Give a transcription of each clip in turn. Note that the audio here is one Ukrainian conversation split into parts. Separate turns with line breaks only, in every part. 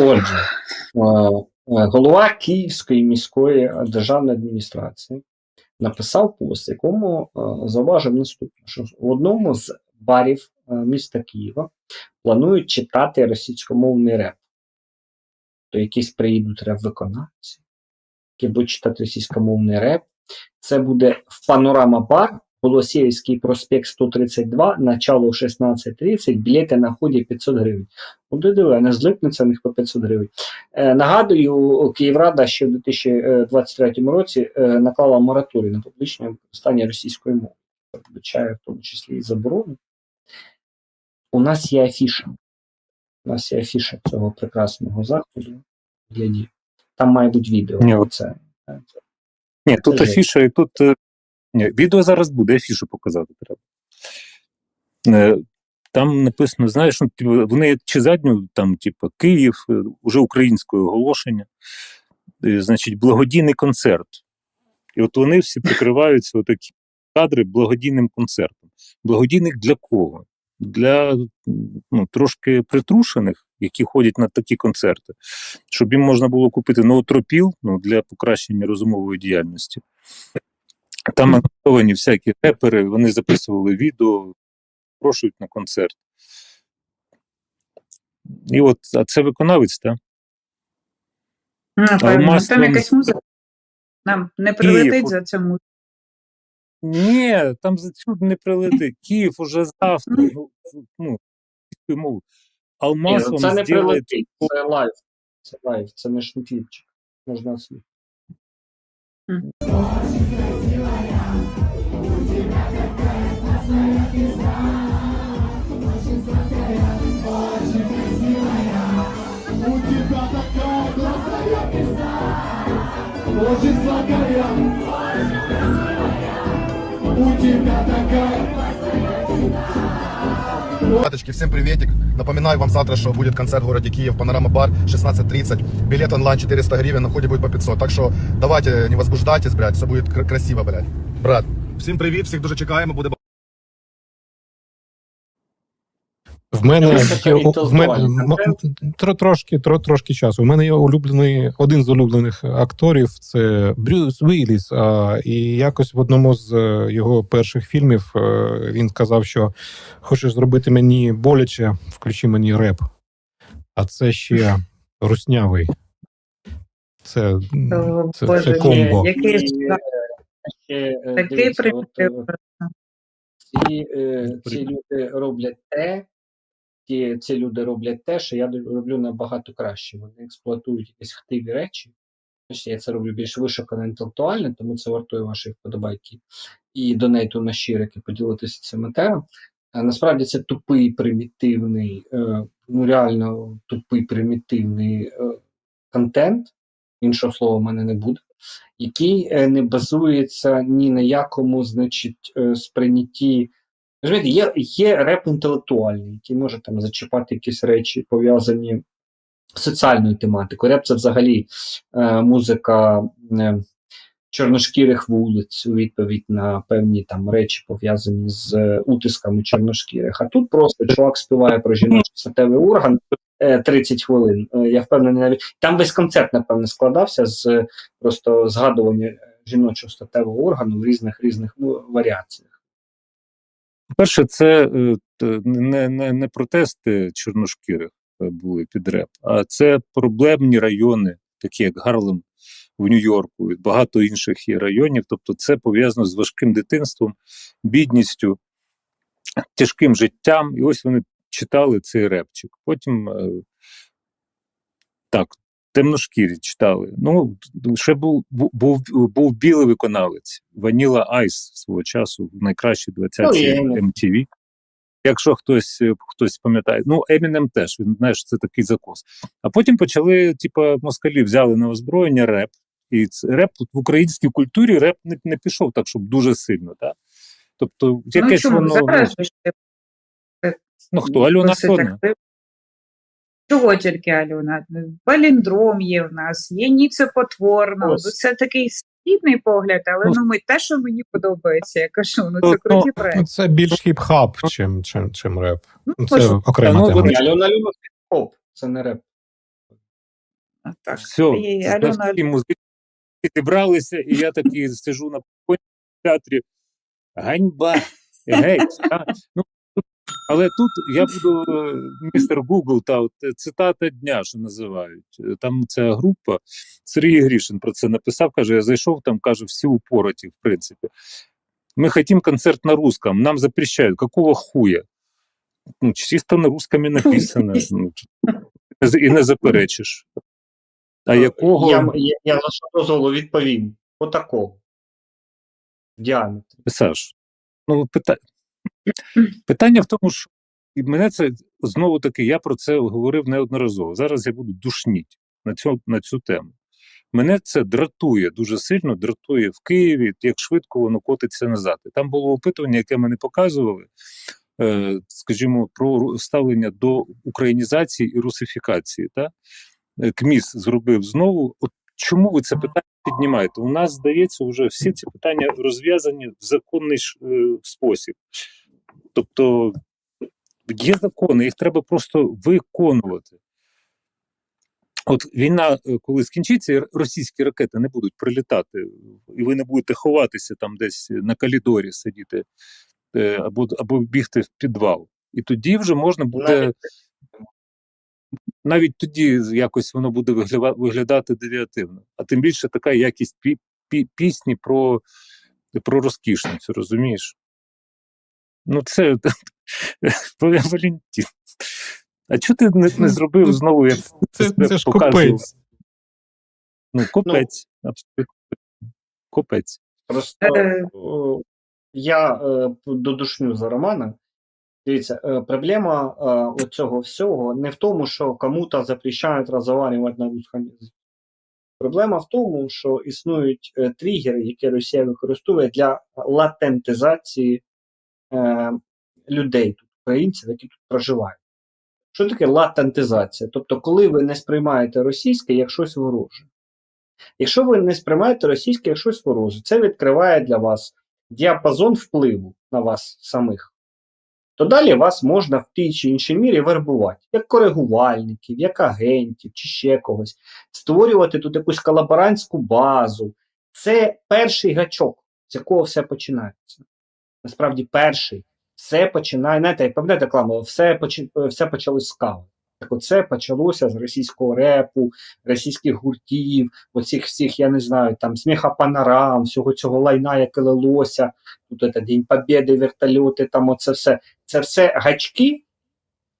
Отже, е, е, голова Київської міської державної адміністрації написав пост, якому е, зауважив наступне, що в одному з барів міста Києва планують читати російськомовний реп. То якісь приїдуть реп-виконавці, які будуть читати російськомовний реп. Це буде в панорама бар, Голосіївський проспект 132, начало 16.30, білети на ході 500 гривень. Куди диви, не злипнеться в них по 500 гривень. Е, нагадую, Київрада ще в 2023 році е, наклала мораторій на публічне використання російської мови, передбачає в тому числі і заборону. У нас є афіша. У нас є афіша цього прекрасного заходу. Гляді. Там має бути відео.
Ні,
Це, це,
Ні, тут
Це
афіша, і тут. Відео зараз буде, афішу показати треба. Е, Там написано, знаєш, ну, типу, вони чи задню, там, типу, Київ, е, уже українське оголошення, е, значить, благодійний концерт. І от вони всі прикриваються отакі кадри благодійним концертом. Благодійних для кого? Для ну, трошки притрушених, які ходять на такі концерти, щоб їм можна було купити ноотропіл ну, для покращення розумової діяльності. Там анотовані всякі репери, вони записували відео, прошують на концерт. І от, а це виконавець, так?
Напевно,
маслом-
там якась музика. Нам не прилетить за цю музику.
Ні, там за цю не прилетить. Київ уже завтра. Ну, ну, російською мовою.
Ні,
Алмаз
ну,
вам
це не
зробить
прилетить, це лайв. Це лайв, це не шнуклівчик. Можна слухати.
У Очень сладкая, очень красивая, у тебя такая.
Ребяточки, всем приветик. Напоминаю вам завтра, что будет концерт в городе Киев, Панорама Бар, 16.30. Билет онлайн 400 гривен, на входе будет по 500. Так что давайте, не возбуждайтесь, блядь, все будет красиво, блядь. Брат, всім привіт, всіх дуже чекаємо, буде
В мене є в мене тро, трошки, тро, трошки часу. У мене є улюблений один з улюблених акторів це Брюс Вілліс. А, і якось в одному з е, його перших фільмів е, він сказав, що хочеш зробити мені боляче, включи мені реп. А це ще руснявий. Це, це,
Боже,
це комбо.
Який
е,
такий примітив.
ці, ці люди роблять те, ті, ці люди роблять те, що я роблю набагато краще. Вони експлуатують якісь хтиві речі. Я це роблю більш вишукано інтелектуально, тому це вартує вашої вподобайки. І донейту на щирики поділитися цим матеріалом. А насправді це тупий, примітивний, е, ну реально тупий, примітивний е, контент. Іншого слова в мене не буде який е, не базується ні на якому, значить, е, сприйнятті. Розумієте, є, є реп інтелектуальний, який може там зачіпати якісь речі, пов'язані з соціальною тематикою. Реп це взагалі е, музика е, чорношкірих вулиць у відповідь на певні там речі, пов'язані з е, утисками чорношкірих. А тут просто чувак співає про жіночий статевий орган. е, 30 хвилин. Е, Я впевнений, навіть там весь концерт, напевне, складався з е, просто згадування жіночого статевого органу в різних різних ну, варіаціях.
Перше, це е, не, не, не протести чорношкірих е, були під реп, а це проблемні райони, такі як Гарлем в Нью-Йорку і багато інших є районів. Тобто, це пов'язано з важким дитинством, бідністю, тяжким життям. І ось вони читали цей репчик. Потім е, так. Темношкірі читали. Ну, ще був, був, був, білий виконавець Ваніла Айс свого часу, найкращий 20
Ну.
MTV. Якщо хтось е, хтось пам'ятає, ну Емінем теж він знаєш, це такий закос. А потім почали, типа, москалі взяли на озброєння реп. І це, реп в українській культурі реп не, не пішов так, щоб дуже сильно. Так? Тобто,
Ну чому
воно.
зараз
ну хто Альона
активно. Чого тільки Альона? Паліндром є в нас, є Ніце Потворно.
Ось.
Ну, Це такий спільний погляд, але
Ось.
ну ми те, що мені подобається, я кажу, ну
Ну,
це круті
Ну,
проекти.
це більш хіп-хап, чим, чим, чим реп.
Ну,
Ну,
ось
Це окрема
ну,
тема.
Альона любить хіп-хоп, це не реп.
А Так.
Все,
І Альона-
музики зібралися, і я такий сижу на театрі. Ганьба! Геть! а? Ну, але тут я буду е, містер Google, та от е, цитата дня, що називають. Е, Там ця група, Сергій Грішин про це написав, каже: я зайшов там, каже, всі упороті, в принципі. Мы хотим концерт на русском, нам запрещают. Какого хуя? Ну, чисто на русском написано. Ну, і не заперечиш. А якого
Я, я, я що дозволу відповім. Отакого. В діаметрі.
Саш? Ну, пита... питання в тому, що і мене це знову таки, я про це говорив неодноразово. Зараз я буду душніть на цю, на цю тему. Мене це дратує дуже сильно, дратує в Києві, як швидко воно котиться назад. Там було опитування, яке мене показували, е, скажімо, про ставлення до українізації і русифікації. Та? Е, КМІС зробив знову. От чому ви це питання піднімаєте? У нас, здається, вже всі ці питання розв'язані в законний е, спосіб. Тобто є закони, їх треба просто виконувати. От війна, е, коли скінчиться, російські ракети не будуть прилітати, і ви не будете ховатися там десь на коридорі сидіти е, або, або бігти в підвал. І тоді вже можна буде
Навіть
навіть тоді якось воно буде вигля- виглядати девіативно. А тим більше така якість пі- пі- пісні про, про розкішницю, розумієш? Ну, це Валентин. А чого ти не, не зробив знову, як
Це,
себе
це ж копець.
Ну, копець, абсолютно. Копець.
Просто
Е.
о, я е, додушню за Романа. Дивіться, е, проблема е, цього всього не в тому, що кому-то запрещають розмовляти на русском язикі. Проблема в тому, що існують е, тригери, які Росія використовує для латентизації е, людей, тут, українців, які тут проживають. Що таке латентизація? Тобто, коли ви не сприймаєте російське як щось вороже. Якщо ви не сприймаєте російське як щось вороже, це відкриває для вас діапазон впливу на вас самих. То далі вас можна в тій чи іншій мірі вербувати, як коригувальників, як агентів чи ще когось, створювати тут якусь колаборантську базу. Це перший гачок, з якого все починається. Насправді, перший. Все починає, знаєте, як пам'ятаєте рекламу, все, все почалось з кави. Так оце почалося з російського репу, російських гуртів, оцих всіх, я не знаю, там сміха панорам, всього цього лайна, яке лилося, тут это День Побєди, вертольоти, там оце все. Це все гачки,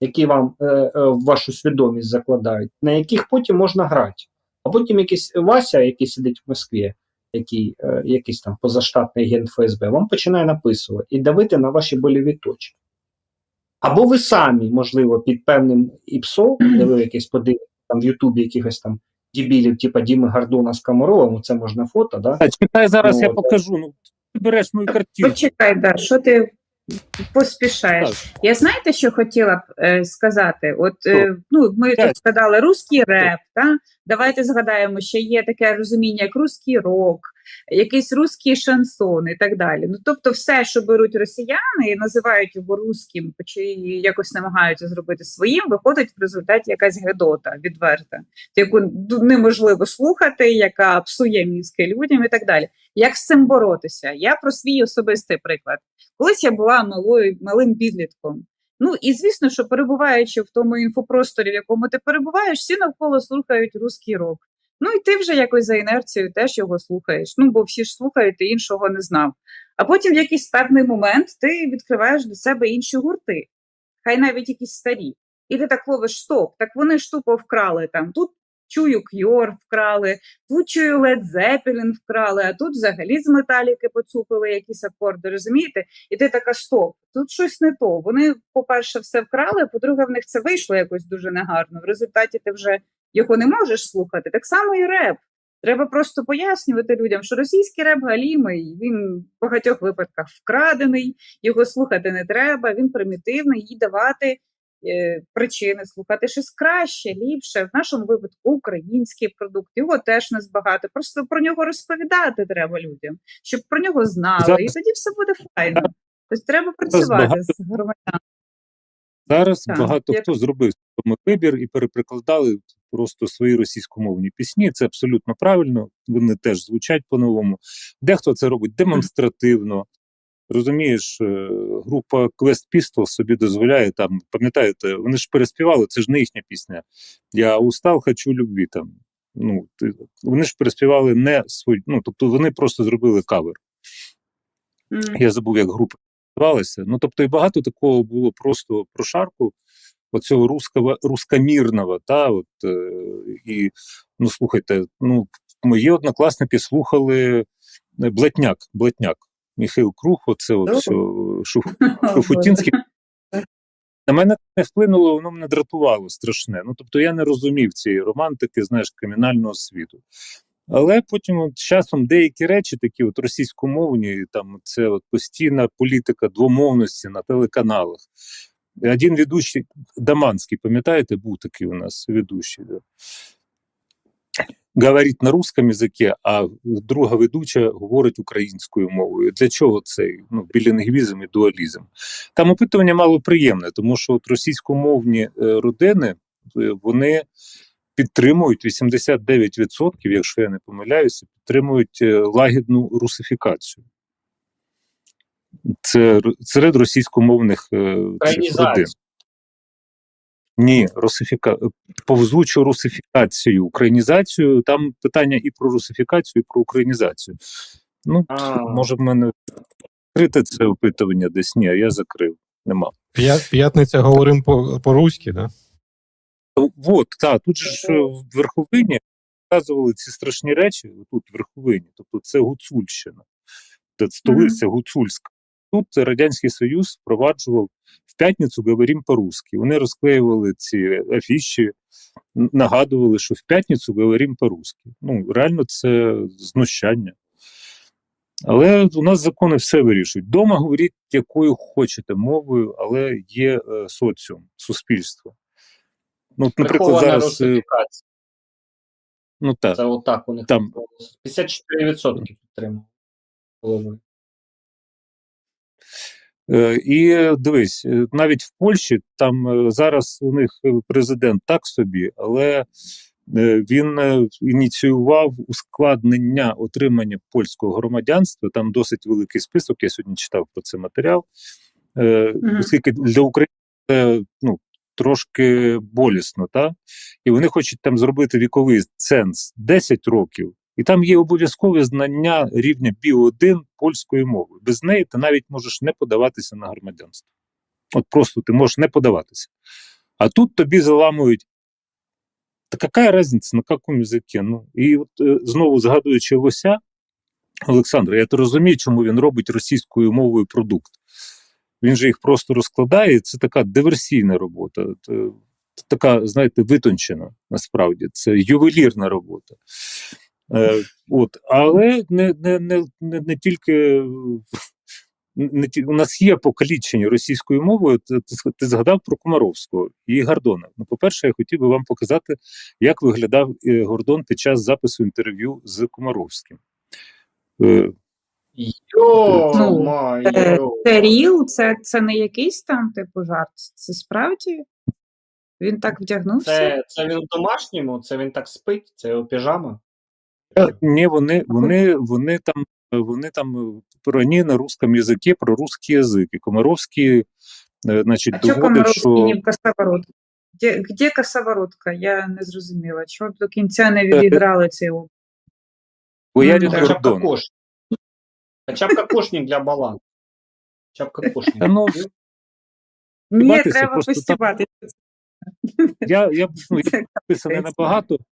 які вам е, е, в вашу свідомість закладають, на яких потім можна грати. А потім якийсь Вася, який сидить в Москві, який, е, якийсь там позаштатний агент ФСБ, вам починає написувати і давити на ваші больові точки. Або ви самі, можливо, під певним ІПСО, де ви якесь подивитесь там в Ютубі якихось там дебілів, типа Діми Гордона з Камаровим, це можна фото, да?
А чекай, зараз
Ну,
я
от,
покажу. Ну, ти береш мою картину.
Почекай, да, що ти поспішаєш?
Так.
Я знаєте, що хотіла б е, сказати? От е, ну, ми
Так.
тут згадали русський реп. Та? Давайте згадаємо, що є таке розуміння, як русський рок, якийсь русський шансон і так далі. Ну тобто, все, що беруть росіяни і називають його русським, чи якось намагаються зробити своїм, виходить в результаті якась гедота відверта, яку неможливо слухати, яка псує мізки людям і так далі. Як з цим боротися? Я про свій особистий приклад. Колись я була малою малим підлітком. Ну і звісно, що перебуваючи в тому інфопросторі, в якому ти перебуваєш, всі навколо слухають русський рок. Ну і ти вже якось за інерцією теж його слухаєш. Ну бо всі ж слухають, ти іншого не знав. А потім в якийсь певний момент ти відкриваєш для себе інші гурти, хай навіть якісь старі. І ти так ловиш стоп, так вони ж тупо вкрали там. Тут чую Кьор вкрали, тут чую Led Zeppelin вкрали, а тут взагалі з металіки поцупили якісь акорди, розумієте? І ти така стоп, тут щось не то. Вони, по-перше, все вкрали, по-друге, в них це вийшло якось дуже негарно. В результаті ти вже його не можеш слухати. Так само і реп. Треба просто пояснювати людям, що російський реп галімий, він в багатьох випадках вкрадений, його слухати не треба, він примітивний, їй давати е, причини слухати щось краще, ліпше. В нашому випадку український продукт, його теж не збагато. Просто про нього розповідати треба людям, щоб про нього знали,
Зараз-
і тоді все буде файно. Тобто треба працювати
багато-
з громадянами.
Зараз
Так,
багато
як-
хто зробив вибір і переприкладали просто свої російськомовні пісні. Це абсолютно правильно. Вони теж звучать по-новому. Дехто це робить демонстративно. Розумієш, е, група Quest Pistols собі дозволяє там, пам'ятаєте, вони ж переспівали, це ж не їхня пісня. Я устал, хочу любві там. Ну, вони ж переспівали не свої, ну тобто вони просто зробили кавер.
Мгм.
Я забув, як група називалася. Ну, тобто, і багато такого було просто прошарку, оцього руского, рускомірного, та, от, е, і, ну, слухайте, ну, мої однокласники слухали е, Блатняк, Блатняк, Міхайл Круг, оце от все, Шуф, Шуфутінський. На мене не вплинуло, воно мене дратувало страшне. Ну, тобто я не розумів цієї романтики, знаєш, кримінального світу. Але потім от, часом деякі речі, такі от російськомовні, там це от постійна політика двомовності на телеканалах. Один ведучий, Даманський, пам'ятаєте, був такий у нас ведучий. Да? Говорить на русском язикі, а друга ведуча говорить українською мовою. Для чого цей ну, білінгвізм і дуалізм? Там опитування мало приємне, тому що от російськомовні е, родини е, вони підтримують 89%, якщо я не помиляюся, підтримують е, лагідну русифікацію. Це серед російськомовних е, родин. Ні, русифіка... повзучу русифікацію, українізацію. Там питання і про русифікацію, і про українізацію. Ну,
А.
може, в мене відкрите це опитування десь ні, а я закрив. Нема.
П'я- П'ятниця говоримо по- по-руськи, да?
Вот, так, тут же ж е, в Верховині показували ці страшні речі, тут в Верховині, тобто це Гуцульщина, це столиця Гуцульська. Тут Радянський Союз впроваджував в п'ятницю говорим по-русски. Вони розклеювали ці афіші, нагадували, що в п'ятницю говорим по-русски. Ну, реально, це знущання. Але у нас закони все вирішують. Дома говоріть якою хочете мовою, але є е, соціум, суспільство. Ну, от, наприклад, зараз. е. Ну так.
Це отак у них
Там.
54% підтримали.
Е, І дивись, е, навіть в Польщі там е, зараз у них президент так собі, але він ініціював ускладнення отримання польського громадянства. Там досить великий список. Я сьогодні читав про це матеріал.
Мгм.
Оскільки для України це ну, трошки болісно, та? і вони хочуть там зробити віковий ценз 10 років. І там є обов'язкове знання рівня Бі-1 польської мови. Без неї ти навіть можеш не подаватися на громадянство. От просто ти можеш не подаватися. А тут тобі заламують. Та яка різниця, на якому язикі? Ну, і от е, знову згадуючи Лося, Олександра, я то розумію, чому він робить російською мовою продукт. Він же їх просто розкладає, це така диверсійна робота. От, е, Така, знаєте, витончена насправді. Це ювелірна робота. Е, от, але не, не, не, не, не тільки е, не ті, у нас є покалічені російською мовою. Ти, згадав про Комаровського і Гордона. Ну, по-перше, я хотів би вам показати, як виглядав е, Гордон під час запису інтерв'ю з Комаровським. Е,
Йо,
Ну, Е,
йо.
Це ріл, це, це не якийсь там типу жарт. Це справді? Він так вдягнувся?
Це, це він в домашньому, це він так спить, це його піжама.
Е, Ні, вони, вони, вони там, вони там е, про ні на русском язикі, про русский язик. І Комаровський, е, значить,
А
доводить,
Комаровський
що
не в косоворотку? Де, де косоворотка? Я не зрозуміла. Чого до кінця не відіграли цей образ?
боярин
Ну,
Хоча б
Гордон.
Хоча б кокошник для балансу. Хоча б кокошник.
Та ну,
Ні, треба постібати.
Я, я, ну, я на багато, на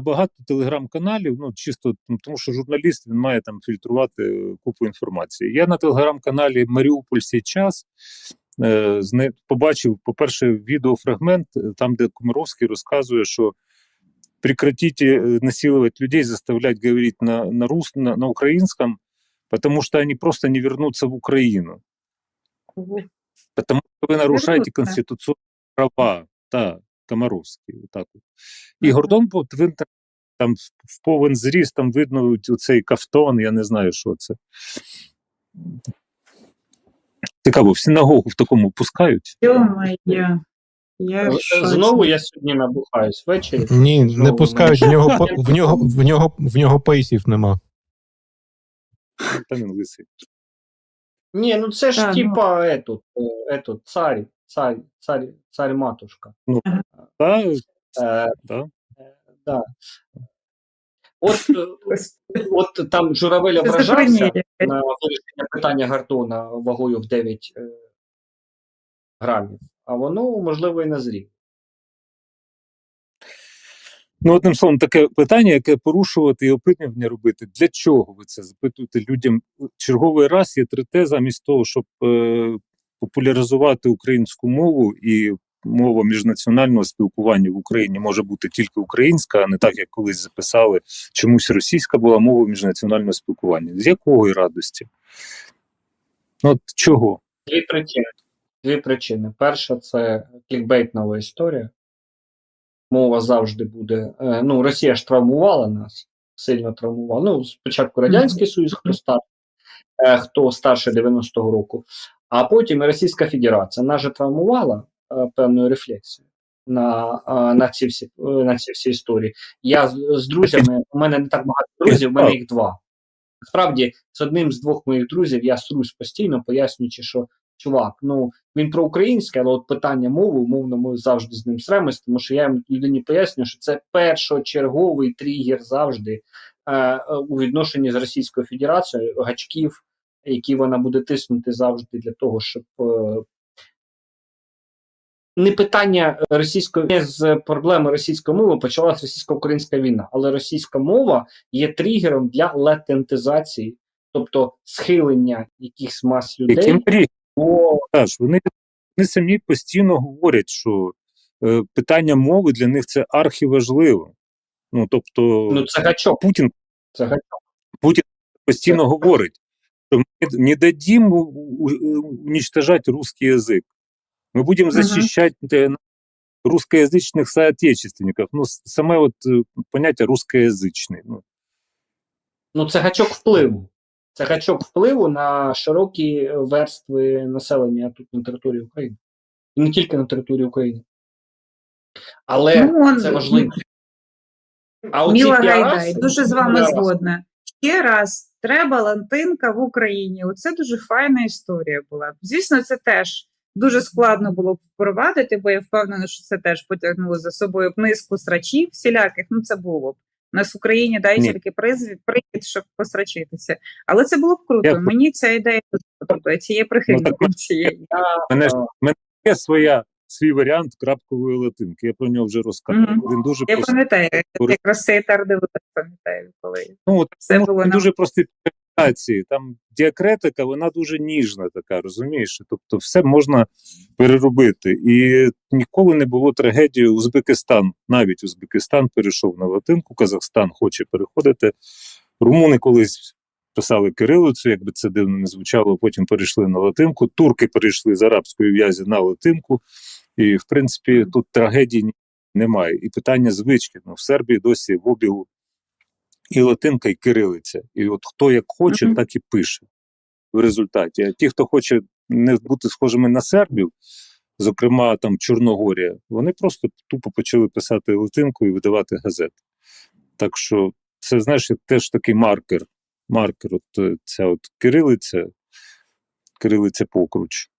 багато телеграм-каналів, ну чисто ну, тому, що журналіст він має там фільтрувати е, купу інформації. Я на телеграм-каналі Маріуполь час е, зне, побачив, по-перше, відеофрагмент, е, там, де Комаровський розказує, що прекратите э, насиловать людей, заставлять говорить на, на, рус, на, на украинском, потому что они просто не вернутся в Украину. Потому что вы нарушаете
Вернуться.
конституционные права. Да, Комаровський. Отак. от. І. Гордон, він там, там в повен зріст, там видно цей кафтон, я не знаю, що це. Цікаво, в синагогу в такому пускають.
Йо-моє. Я.
Знову я сьогодні набухаюсь ввечері.
Ні, не пускають, в нього, в нього, в нього, в нього пейсів нема.
Там він лисий.
Ні, ну це ж
Та, ну.
типа етут, е, етут, царь, царь, царь, царь матушка.
Та,
Е,
да.
е, да. От, е, от там журавель ображався на вирішення питання Гартона вагою в 9 е, грамів, а воно, можливо, і назріло.
Ну, одним словом, таке питання, яке порушувати і опитування робити. Для чого ви це запитуєте людям? Черговий раз є трите замість того, щоб е, популяризувати українську мову і мова міжнаціонального спілкування в Україні може бути тільки українська, а не так, як колись записали. Чомусь російська була мова міжнаціонального спілкування. З якої радості? От чого?
Дві причини. Дві причини. Перша це клікбейтнова історія. Мова завжди буде. е, Ну, Росія ж травмувала нас, сильно травмувала. Ну, спочатку Радянський Союз, хто старше, хто старше 90-го року, а потім і Російська Федерація. Нас же травмувала е, певною рефлексією на, е, на, ці всі, е, на ці всі історії. Я з, з друзями, у мене не так багато друзів, у мене їх два. Насправді, з одним з двох моїх друзів я срусь постійно, пояснюючи, що чувак, ну він про українське, але от питання мови, умовно, ми завжди з ним сремось, тому що я людині пояснюю, що це першочерговий тригер завжди е, е, у відношенні з Російською Федерацією гачків, які вона буде тиснути завжди для того, щоб. Е, не питання російської не з проблеми російської мови почалася російсько-українська війна, але російська мова є тригером для латентизації, тобто схилення якихось мас людей
Яким
до
вони, вони самі постійно говорять, що е, питання мови для них це архіважливо. Ну тобто
ну це гачок.
Путін
Це гачок.
постійно говорить, що ми не дадим у- у- уничтожать русский язык. Мы будем
Мгм.
защищать э, русскоязычных соотечественников. Ну, с- саме от е, поняття русскоязичний. Ну,
Ну це гачок впливу. Це гачок впливу на широкі верстви населення тут на території України. І не тільки на території України. Але
Ну, он-
це важливо. А оці
Міла
піараси-
Гайдай, дуже з вами
піараси,
згодна. Ще раз, треба латинка в Україні. Оце дуже файна історія була. Звісно, це теж дуже складно було б впровадити, бо я впевнена, що це теж потягнуло за собою б низку срачів всіляких. Ну, це було б. У нас в Україні
Ні.
тільки привід, щоб посрачитися. Але це було б круто.
Я-
Мені ця ідея подобається. Є прихильником цієї.
мене ж мене є своя свій варіант крапкової латинки. Я про нього вже розказував.
Мгм.
Він дуже
Я пам'ятаю,
Кор-
якраз цей тар пам'ятаю, коли.
Ну, от
Це
тому
було
що
на-
дуже презентації. Там діакретика, вона дуже ніжна, така, розумієш? Тобто, все можна переробити. І ніколи не було трагедії. Узбекистан, навіть Узбекистан перейшов на латинку, Казахстан хоче переходити. Румуни колись писали кирилицю, якби це дивно не звучало, потім перейшли на латинку. Турки перейшли з арабської в'язі на латинку. І, в принципі, тут трагедії немає. І питання звички. Ну, в Сербії досі в обігу і латинка, і кирилиця. І от хто як хоче,
Мгм.
так і пише в результаті. А ті, хто хоче не бути схожими на сербів, зокрема там Чорногорія, вони просто тупо почали писати латинкою і видавати газети. Так що це, знаєш, теж такий маркер. Маркер, от е, ця от кирилиця, кирилиця покруч.